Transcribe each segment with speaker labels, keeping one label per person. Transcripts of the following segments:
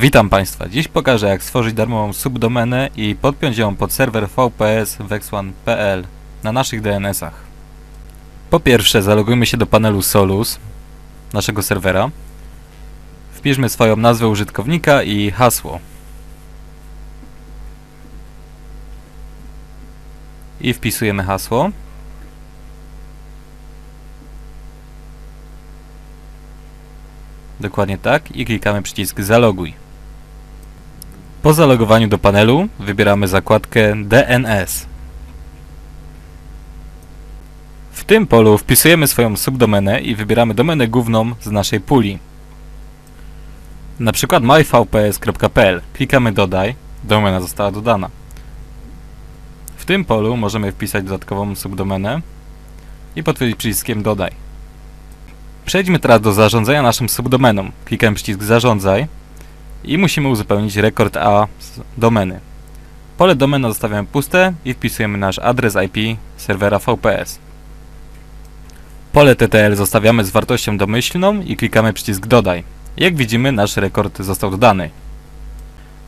Speaker 1: Witam Państwa. Dziś pokażę jak stworzyć darmową subdomenę i podpiąć ją pod serwer VPS vex1.pl na naszych DNS-ach. Po pierwsze zalogujmy się do panelu Solus naszego serwera. Wpiszmy swoją nazwę użytkownika i hasło. I wpisujemy hasło. Dokładnie tak i klikamy przycisk zaloguj. Po zalogowaniu do panelu wybieramy zakładkę DNS. W tym polu wpisujemy swoją subdomenę i wybieramy domenę główną z naszej puli. Na przykład myvps.pl. Klikamy dodaj, domena została dodana. W tym polu możemy wpisać dodatkową subdomenę i potwierdzić przyciskiem dodaj. Przejdźmy teraz do zarządzania naszą subdomeną. Klikamy przycisk zarządzaj i musimy uzupełnić rekord A z domeny. Pole domena zostawiamy puste i wpisujemy nasz adres IP serwera VPS. Pole TTL zostawiamy z wartością domyślną i klikamy przycisk dodaj. Jak widzimy nasz rekord został dodany.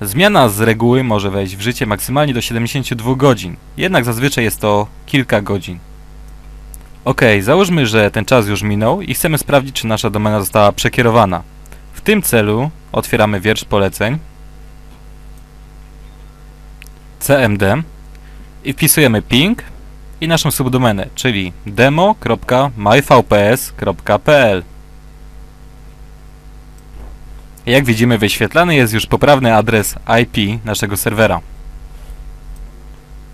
Speaker 1: Zmiana z reguły może wejść w życie maksymalnie do 72 godzin, jednak zazwyczaj jest to kilka godzin. Ok, załóżmy, że ten czas już minął i chcemy sprawdzić, czy nasza domena została przekierowana. W tym celu otwieramy wiersz poleceń cmd i wpisujemy ping i naszą subdomenę, czyli demo.myvps.pl Jak widzimy wyświetlany jest już poprawny adres IP naszego serwera.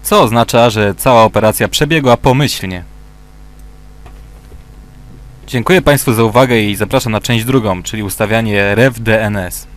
Speaker 1: Co oznacza, że cała operacja przebiegła pomyślnie. Dziękuję Państwu za uwagę i zapraszam na część drugą, czyli ustawianie ref DNS.